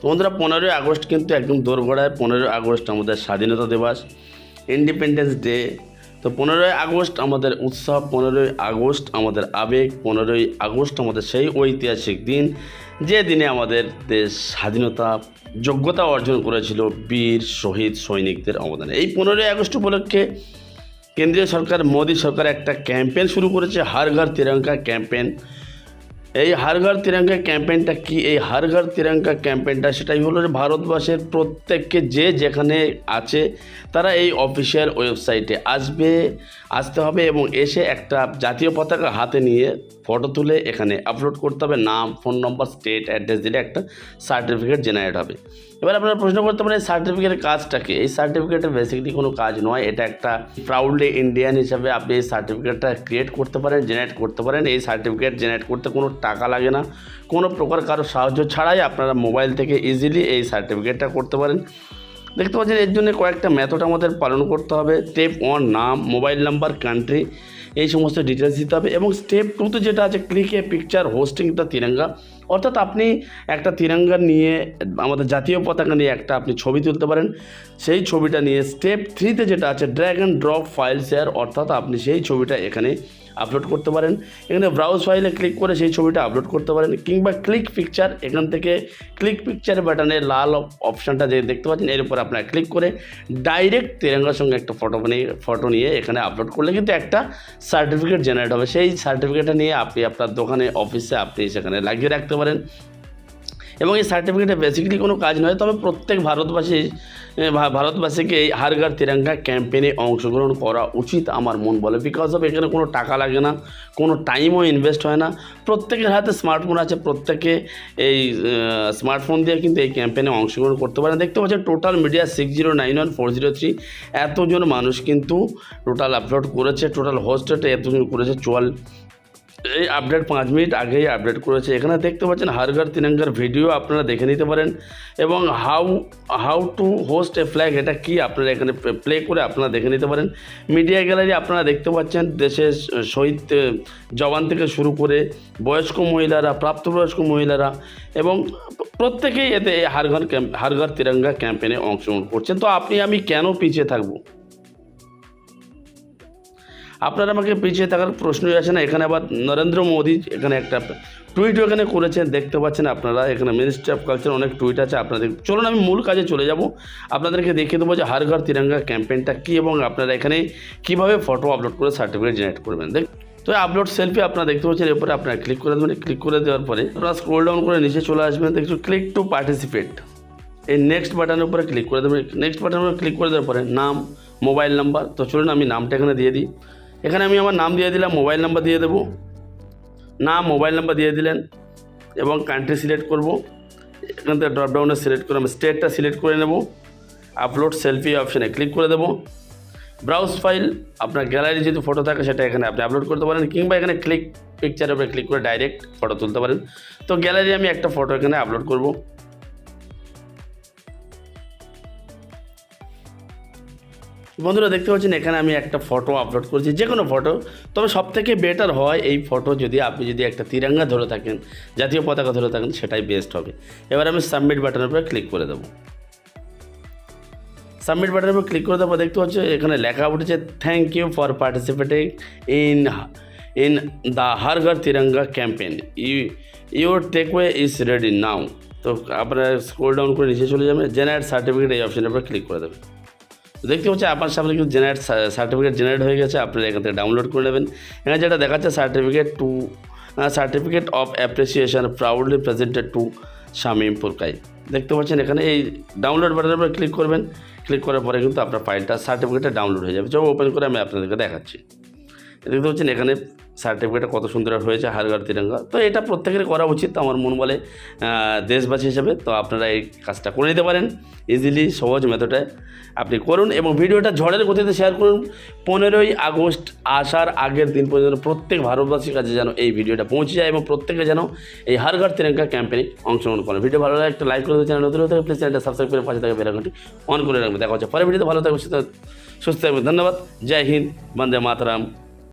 তো বন্ধুরা, পনেরোই আগস্ট কিন্তু একদম দোরগোড়ায়, পনেরোই আগস্ট আমাদের স্বাধীনতা দিবস ইন্ডিপেন্ডেন্স ডে তো পনেরোই আগস্ট আমাদের উৎসব, পনেরোই আগস্ট আমাদের আবেগ, পনেরোই আগস্ট আমাদের সেই ঐতিহাসিক দিন, যে দিনে আমাদের দেশ স্বাধীনতা, যোগ্যতা অর্জন করেছিল বীর শহীদ সৈনিকদের অবদানে। এই পনেরোই আগস্ট উপলক্ষে কেন্দ্রীয় সরকার, মোদী সরকার একটা ক্যাম্পেন শুরু করেছে হার ঘর তিরঙ্গা ক্যাম্পেইন। এই হার ঘর তিরঙ্গা ক্যাম্পেইনটা কি? এই হার ঘর তিরঙ্গা ক্যাম্পেইনটা সেটাই হলো যে ভারতবর্ষের প্রত্যেককে যে যেখানে আছে, তারা এই অফিসিয়াল ওয়েবসাইটে আসবে, আসতে হবে এবং এসে একটা জাতীয় পতাকা হাতে নিয়ে ফটো তুলে এখানে আপলোড করতে হবে। নাম, ফোন নম্বর, স্টেট অ্যাড্রেস দিলে একটা সার্টিফিকেট জেনারেট হবে। এবার আপনারা প্রশ্ন করতে পারেন, এই সার্টিফিকেটের কাজটা কি? এই সার্টিফিকেটের বেসিকলি কোনো কাজ নয়, এটা একটা প্রাউডলি ইন্ডিয়ান হিসাবে আপনি এই সার্টিফিকেটটা ক্রিয়েট করতে পারেন জেনারেট করতে পারেন। এই সার্টিফিকেট জেনারেট করতে কোনো টাকা লাগে না। কোনো প্রকার কারও সাহায্য ছাড়াই আপনারা মোবাইল থেকে ইজিলি এই সার্টিফিকেটটা করতে পারেন। দেখতে পাচ্ছেন, এর জন্য কয়েকটা মেথড আমাদের পালন করতে হবে। স্টেপ ওয়ান নাম মোবাইল নাম্বার কান্ট্রি এই সমস্ত ডিটেলস দিতে হবে। এবং স্টেপ টুতে যেটা আছে ক্লিকে পিকচার হোস্টিং দ্য তিরঙ্গা। অর্থাৎ আপনি একটা তিরঙ্গা নিয়ে, আমাদের জাতীয় পতাকা নিয়ে একটা আপনি ছবি তুলতে পারেন। সেই ছবিটা নিয়ে স্টেপ থ্রিতে যেটা আছে drag and drop file share অর্থাৎ আপনি সেই ছবিটা এখানে আপলোড করতে পারেন। এখানে ব্রাউজ ফাইলে ক্লিক করে সেই ছবিটা আপলোড করতে পারেন কিংবা ক্লিক পিকচার এখান থেকে ক্লিক পিকচার বাটনে লাল অপশানটা যে দেখতে পাচ্ছেন, এর উপর আপনার ক্লিক করে ডাইরেক্ট তেরেঙ্গার সঙ্গে একটা ফটো নিয়ে ফটো নিয়ে এখানে আপলোড করলে কিন্তু একটা সার্টিফিকেট জেনারেট হবে। সেই সার্টিফিকেটটা নিয়ে আপনি আপনার দোকানে অফিসে আপনি সেখানে লাগিয়ে রাখতে পারেন। এবং এই সার্টিফিকেটে বেসিক্যালি কোনো কাজ নয়, তবে প্রত্যেক ভারতবাসী ভারতবাসীকে এই হারগার তিরঙ্গা ক্যাম্পেইনে অংশগ্রহণ করা উচিত আমার মন বলে। বিকজ অফ এখানে কোনো টাকা লাগে না, কোনো টাইমও ইনভেস্ট হয় না। প্রত্যেকের হাতে স্মার্টফোন আছে, প্রত্যেকে এই স্মার্টফোন দিয়ে কিন্তু এই ক্যাম্পেইনে অংশগ্রহণ করতে পারেন দেখতে পাচ্ছেন total media six zero nine one four zero three এতজন মানুষ কিন্তু টোটাল আপলোড করেছে টোটাল হোস্টেড এতজন করেছে, চুয়াল এই আপডেট পাঁচ মিনিট আগেই আপডেট করেছে। এখানে দেখতে পাচ্ছেন হারগার তিরঙ্গার ভিডিও আপনারা দেখে নিতে পারেন এবং how how to host a flag এটা কি আপনারা এখানে প্লে করে আপনারা দেখে নিতে পারেন। মিডিয়া গ্যালারি আপনারা দেখতে পাচ্ছেন দেশের শহীদ, জওয়ান থেকে শুরু করে বয়স্ক মহিলারা, প্রাপ্তবয়স্ক মহিলারা এবং প্রত্যেকেই এতে হারঘর ক্যাম্প হারঘর তিরঙ্গা ক্যাম্পেনে অংশগ্রহণ করছেন। তো আপনি, আমি কেন পিছিয়ে থাকব? আপনারা আমাকে পিছিয়ে থাকার প্রশ্নই আছে না। এখানে আবার নরেন্দ্র মোদী এখানে একটা টুইটও এখানে করেছেন, দেখতে পাচ্ছেন আপনারা। এখানে মিনিস্ট্রি অফ কালচার অনেক টুইট আছে, আপনাদের চলুন আমি মূল কাজে চলে যাব। আপনাদেরকে দেখিয়ে দেবো যে হার ঘর তিরঙ্গা ক্যাম্পেইনটা কী এবং আপনারা এখানে কীভাবে ফটো আপলোড করে সার্টিফিকেট জেনারেট করবেন। দেখ, তো আপলোড সেলফি আপনারা দেখতে পাচ্ছেন এরপরে আপনারা ক্লিক করে দেবেন। ক্লিক করে দেওয়ার পরে আপনারা স্ক্রোল ডাউন করে নিচে চলে আসবেন। দেখছ ক্লিক টু পার্টিসিপেট এই নেক্সট বাটনের উপরে ক্লিক করে দেবেন। নেক্সট বাটনের উপরে ক্লিক করে দেওয়ার পরে নাম মোবাইল নাম্বার তো চলুন আমি নামটা এখানে দিয়ে দিই। এখানে আমি আমার নাম দিয়ে দিলাম, মোবাইল নাম্বার দিয়ে দেবো। নাম, মোবাইল নাম্বার দিয়ে দিলেন এবং কান্ট্রি সিলেক্ট করব। এখান থেকে ড্রপডাউনে সিলেক্ট করে আমি স্টেটটা সিলেক্ট করে নেব। আপলোড সেলফি অপশানে ক্লিক করে দেবো। ব্রাউজ ফাইল আপনার গ্যালারি যদি ফটো থাকে সেটা এখানে আপনি আপলোড করতে পারেন কিংবা এখানে ক্লিক পিকচারের উপরে ক্লিক করে ডাইরেক্ট ফটো তুলতে পারেন। তো গ্যালারি আমি একটা ফটো এখানে আপলোড করব। বন্ধুরা দেখতে পাচ্ছেন, এখানে আমি একটা ফটো আপলোড করেছি। যে কোনো ফটো তবে সব থেকে বেটার হয় এই ফটো যদি আপনি যদি একটা তিরঙ্গা ধরে থাকেন, জাতীয় পতাকা ধরে থাকেন, সেটাই বেস্ট হবে। এবার আমি সাবমিট বাটনের উপরে ক্লিক করে দেবো। সাবমিট বাটনের উপর ক্লিক করে দেবো, দেখতে পাচ্ছ, এখানে লেখা উঠেছে thank you for participating in in the Har Ghar Tiranga campaign you your takeaway is ready now তো আপনারা স্ক্রোল ডাউন করে নিচে চলে যাবেন জেনারেট সার্টিফিকেট এই অপশনের উপর ক্লিক করে দেবেন। দেখতে পাচ্ছি আপনার সামনে কিন্তু জেনারেট সার্টিফিকেট জেনারেট হয়ে গেছে, আপনি এখান থেকে ডাউনলোড করে নেবেন। এখানে যেটা দেখাচ্ছে certificate to certificate of appreciation proudly presented to Shamim Purkait. দেখতে পাচ্ছেন এখানে এই ডাউনলোড বাটনের উপরে ক্লিক করবেন। ক্লিক করার পরে কিন্তু আপনার ফাইলটা সার্টিফিকেটটা ডাউনলোড হয়ে যাবে। চলো ওপেন করে আমি আপনাদেরকে দেখাচ্ছি। দেখতে পাচ্ছেন এখানে সার্টিফিকেটটা কত সুন্দর হয়েছে হারগার তিরঙ্গা। তো এটা প্রত্যেকের করা উচিত, আমার মন বলে দেশবাসী হিসেবে। তো আপনারা এই কাজটা করে নিতে পারেন ইজিলি সহজ মেথডে আপনি করুন এবং ভিডিওটা ঝড়ের গতিতে শেয়ার করুন। পনেরোই আগস্ট আসার আগের দিন পর্যন্ত প্রত্যেক ভারতবাসীর কাছে যেন এই ভিডিওটা পৌঁছে যায় এবং প্রত্যেকে যেন এই হারঘর তিরঙ্গা ক্যাম্পেইনে অংশগ্রহণ করেন। ভিডিও ভালো লাগে একটা লাইক করে চ্যানেল নতুন হতে প্লিজ চ্যানেলটা সাবস্ক্রাইব করে পাশে থাকা বেলাঘন্টি অন করে রাখবেন। দেখা হচ্ছে পরে ভিডিওতে, ভালো থাকবে সুস্থ থাকবে ধন্যবাদ। জয় হিন্দ, বন্দে মাতরাম।